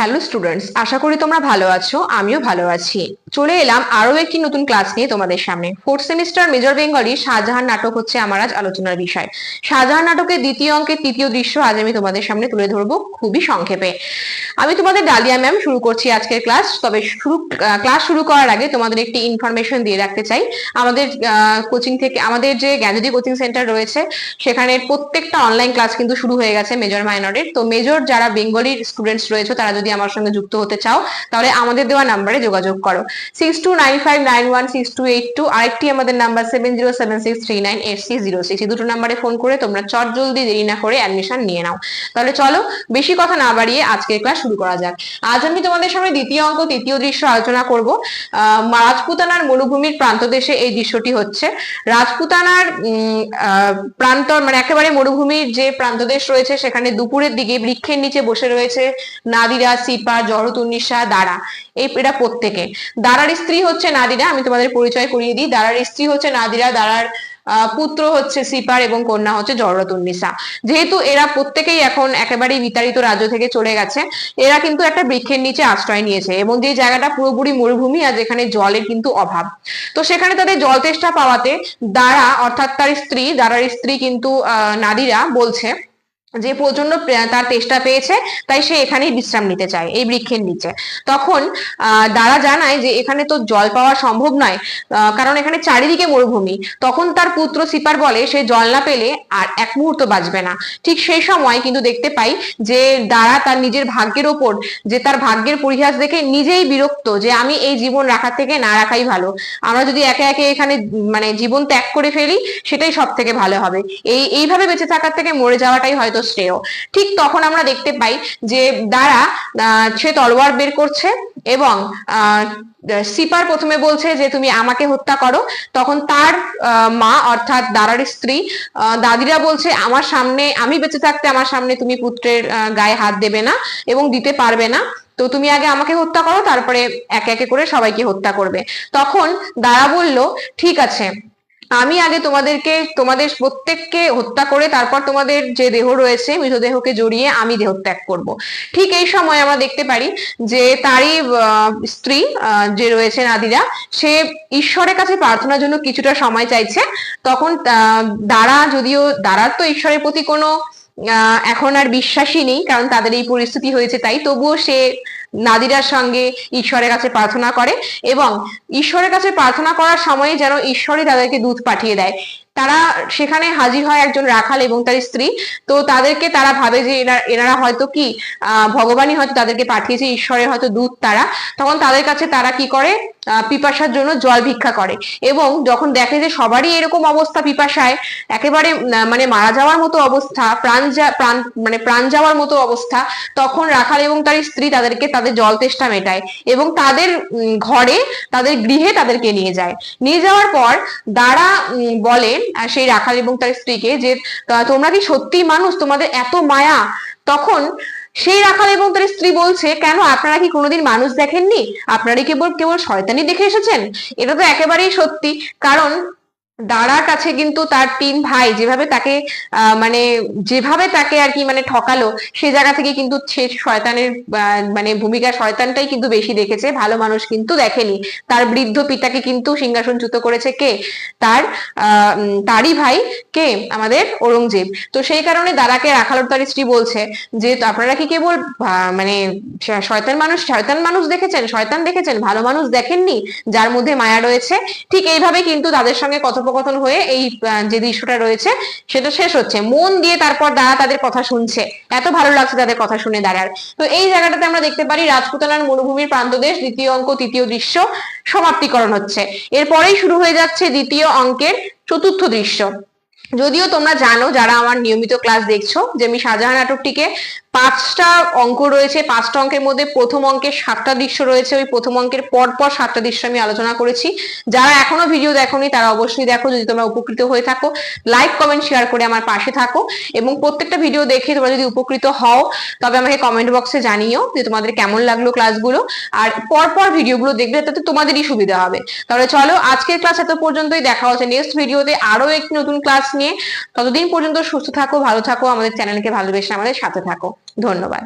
Hello students আশা করি তোমরা ভালো আছো, আমিও ভালো আছি। চলে এলাম আরও একটি নতুন ক্লাস নিয়ে তোমাদের সামনে। Fourth semester major Bengali Shahjahan নাটক হচ্ছে আমার আজ আলোচনার বিষয়। শাহজাহান নাটকের দ্বিতীয় অঙ্কের তৃতীয় দৃশ্য আজ আমি তোমাদের সামনে তুলে ধরবো খুবই সংক্ষেপে। আমি তোমাদের ডালিয়া ম্যাম শুরু করছি আজকের ক্লাস তবে শুরু ক্লাস শুরু করার আগে তোমাদের একটি ইনফরমেশন দিয়ে রাখতে চাই। আমাদের কোচিং থেকে, আমাদের যে জ্ঞানজ্যোতি কোচিং সেন্টার রয়েছে, সেখানে প্রত্যেকটা অনলাইন ক্লাস কিন্তু শুরু হয়ে গেছে মেজর মাইনরের তো মেজর যারা বেঙ্গলির স্টুডেন্টস রয়েছে, তারা যদি আমার সঙ্গে যুক্ত হতে চাও, তাহলে আমাদের দেওয়া নাম্বারে যোগাযোগ করো। Six two nine five nine one six two eight two আরেকটি আমাদের number seven zero seven six three nine eight six zero six এই দুটো নাম্বারে ফোন করে তোমরা চট জলদি দেরি না করে অ্যাডমিশন নিয়ে নাও। তাহলে চলো বেশি কথা না বাড়িয়ে আজকের ক্লাস শুরু করা যাক। আজ আমি তোমাদের সামনে দ্বিতীয় অঙ্ক, তৃতীয় দৃশ্য আলোচনা করব। রাজপুতানার মরুভূমির প্রান্ত দেশে এই দৃশ্যটি হচ্ছে। রাজপুতানার প্রান্ত মানে একেবারে মরুভূমির যে প্রান্তদেশ রয়েছে, সেখানে দুপুরের দিকে বৃক্ষের নিচে বসে রয়েছে নাদিরা সিপা জহরতুন্নিসা দাঁড়া এই এরা প্রত্যেকে। দাঁড়ার স্ত্রী হচ্ছে নাদিরা, আমি তোমাদের পরিচয় করিয়ে দিই। দাঁড়ার স্ত্রী হচ্ছে নাদিরা দাঁড়ার পুত্র হচ্ছে সিপার এবং কন্যা হচ্ছে জররতুন্নিসা যেহেতু এরা প্রত্যেকেই এখন একেবারেই বিতাড়িত রাজ্য থেকে চলে গেছে, এরা কিন্তু একটা বৃক্ষের নিচে আশ্রয় নিয়েছে এবং যে জায়গাটা পুরোপুরি মরুভূমি আর যেখানে জলের কিন্তু অভাব। তো সেখানে তাদের জল তেষ্টা পাওয়াতে দাঁড়া অর্থাৎ তার স্ত্রী দাঁড়ার স্ত্রী কিন্তু আহ নাদিরা বলছে যে প্রচণ্ড তার তেষ্টা পেয়েছে, তাই সে এখানেই বিশ্রাম নিতে চায়, এই বৃক্ষের নিচে। তখন দাঁড়া জানায় যে এখানে তো জল পাওয়া সম্ভব নয় কারণ এখানে চারিদিকে মরুভূমি। তখন তার পুত্র সিপার বলে, সে জল না পেলে আর এক মুহূর্ত বাঁচবে না। ঠিক সেই সময় কিন্তু দেখতে পাই যে দ্বারা তার নিজের ভাগ্যের ওপর, যে তার ভাগ্যের পরিহাস দেখে নিজেই বিরক্ত যে আমি এই জীবন রাখার থেকে না রাখাই ভালো। আমরা যদি একে একে এখানে মানে জীবন ত্যাগ করে ফেলি, সেটাই সব থেকে ভালো হবে। এই, এইভাবে বেঁচে থাকার থেকে মরে যাওয়াটাই হয়তো শ্রেয় ঠিক তখন আমরা দেখতে পাই যে, দ্বারা সে তলোয়ার বের করছে এবং সিপার প্রথমে বলছে যে, তুমি আমাকে হত্যা করো। তখন তার মা অর্থাৎ দাদার স্ত্রী দাদিরা বলছে, আমার সামনে, আমি বেঁচে থাকতে আমার সামনে তুমি পুত্রের গায়ে হাত দেবে না এবং দিতে পারবে না। তো তুমি আগে আমাকে হত্যা করো, তারপরে একে একে করে সবাইকে হত্যা করবে। তখন দাঁড়া বলল, ঠিক আছে আমি আগে তোমাদেরকে, তোমাদের প্রত্যেককে হত্যা করে তারপর তোমাদের যে দেহ রয়েছে, মৃতদেহকে জড়িয়ে আমি দেহ ত্যাগ করব। ঠিক এই সময় আমরা দেখতে পারি যে তারই স্ত্রী যে রয়েছে নাদিরা, সে ঈশ্বরের কাছে প্রার্থনার জন্য কিছুটা সময় চাইছে। তখন দ্বারা যদিও দাঁড়ার তো ঈশ্বরের প্রতি কোনো এখন আর বিশ্বাসই নেই, কারণ তাদের এই পরিস্থিতি হয়েছে তাই। তবুও সে নাদিরার সঙ্গে ঈশ্বরের কাছে প্রার্থনা করে এবং ঈশ্বরের কাছে প্রার্থনা করার সময় যেন ঈশ্বরই তাদেরকে দুধ পাঠিয়ে দেয়। তারা সেখানে হাজির হয় একজন রাখাল এবং তার স্ত্রী। তো তাদেরকে তারা ভাবে যে এনারা হয়তো কি ভগবানই হয়তো তাদেরকে পাঠিয়েছে, ঈশ্বরের হয়তো দূত তারা। তখন তাদের কাছে তারা কি করে? পিপাসার জন্য জল ভিক্ষা করে। এবং যখন দেখে যে সবারই এরকম অবস্থা পিপাসায়, একেবারে মানে মারা যাওয়ার মতো অবস্থা, প্রাণ প্রাণ মানে প্রাণ যাওয়ার মতো অবস্থা, তখন রাখাল এবং তার স্ত্রী তাদেরকে তাদের জল তেষ্টা মেটায় এবং তাদের ঘরে, তাদের গৃহে তাদেরকে নিয়ে যায়। নিয়ে যাওয়ার পর দাঁড়া বলে সেই রাখাল এবং তার স্ত্রীকে যে তোমরা কি সত্যি মানুষ? তোমাদের এত মায়া? তখন সেই রাখাল এবং তার স্ত্রী বলছে, কেন? আপনারা কি কোনোদিন মানুষ দেখেননি? আপনারা কেবল কেবল শয়তানি দেখে এসেছেন? এটা তো একেবারেই সত্যি। কারণ দাঁড়ার কাছে কিন্তু তার তিন ভাই, যেভাবে তাকে মানে যেভাবে তাকে আর কি মানে ঠকালো, সে জায়গা থেকে কিন্তু সে শয়তানের মানে ভূমিকা শয়তানটাই কিন্তু বেশি দেখেছে, ভালো মানুষ কিন্তু দেখেনি। তার বৃদ্ধ পিতাকে কিন্তু সিংহাসনচ্যুত করেছে কে? তার তারই ভাই কে? আমাদের ঔরঙ্গজেব। তো সেই কারণে দাদাকে রাখালোর তার স্ত্রী বলছে যে আপনারা কি কেবল মানে শয়তান মানুষ শয়তান মানুষ দেখেছেন? শয়তান দেখেছেন? ভালো মানুষ দেখেননি? যার মধ্যে মায়া রয়েছে? ঠিক এইভাবে কিন্তু তাদের সঙ্গে কথোপ কথোপকথন হয়ে এই যে দৃশ্যটা রয়েছে, সেটা শেষ হচ্ছে। মন দিয়ে তারপর দাঁড়া তাদের কথা শুনছে। এত ভালো লাগছে তাদের কথা শুনে দাঁড়ার। তো এই জায়গাটাতে আমরা দেখতে পারি রাজপুতানার মরুভূমির প্রান্তদেশ দ্বিতীয় অঙ্ক, তৃতীয় দৃশ্য সমাপ্তিকরণ হচ্ছে। এরপরেই শুরু হয়ে যাচ্ছে দ্বিতীয় অঙ্কের চতুর্থ দৃশ্য। যদিও তোমরা জানো, যারা আমার নিয়মিত ক্লাস দেখছ, যে আমি শাহজাহান নাটকটিকে পাঁচটা অঙ্ক রয়েছে, পাঁচটা অঙ্কের মধ্যে প্রথম অঙ্কের সাতটা দৃশ্য রয়েছে, ওই প্রথম অঙ্কের পর পর সাতটা দৃশ্য আমি আলোচনা করেছি। যারা এখনও ভিডিও দেখোনি, তারা অবশ্যই দেখো, যদি তোমরা উপকৃত হয়ে থাকো, লাইক, কমেন্ট, শেয়ার করে আমার পাশে থাকো এবং প্রত্যেকটা ভিডিও দেখে তোমরা যদি উপকৃত হও, তবে আমাকে কমেন্ট বক্সে জানিও যে তোমাদের কেমন লাগল ক্লাসগুলো আর পর পর ভিডিওগুলো দেখবে, তাতে তোমাদেরই সুবিধা হবে। তাহলে চলো, আজকের ক্লাস এত পর্যন্তই, দেখা হচ্ছে নেক্সট ভিডিওতে আরও একটি নতুন ক্লাস নিয়ে। ততদিন পর্যন্ত সুস্থ থাকো, ভালো থাকো, আমাদের চ্যানেলকে ভালোবেসে আমাদের সাথে থাকো। ধন্যবাদ।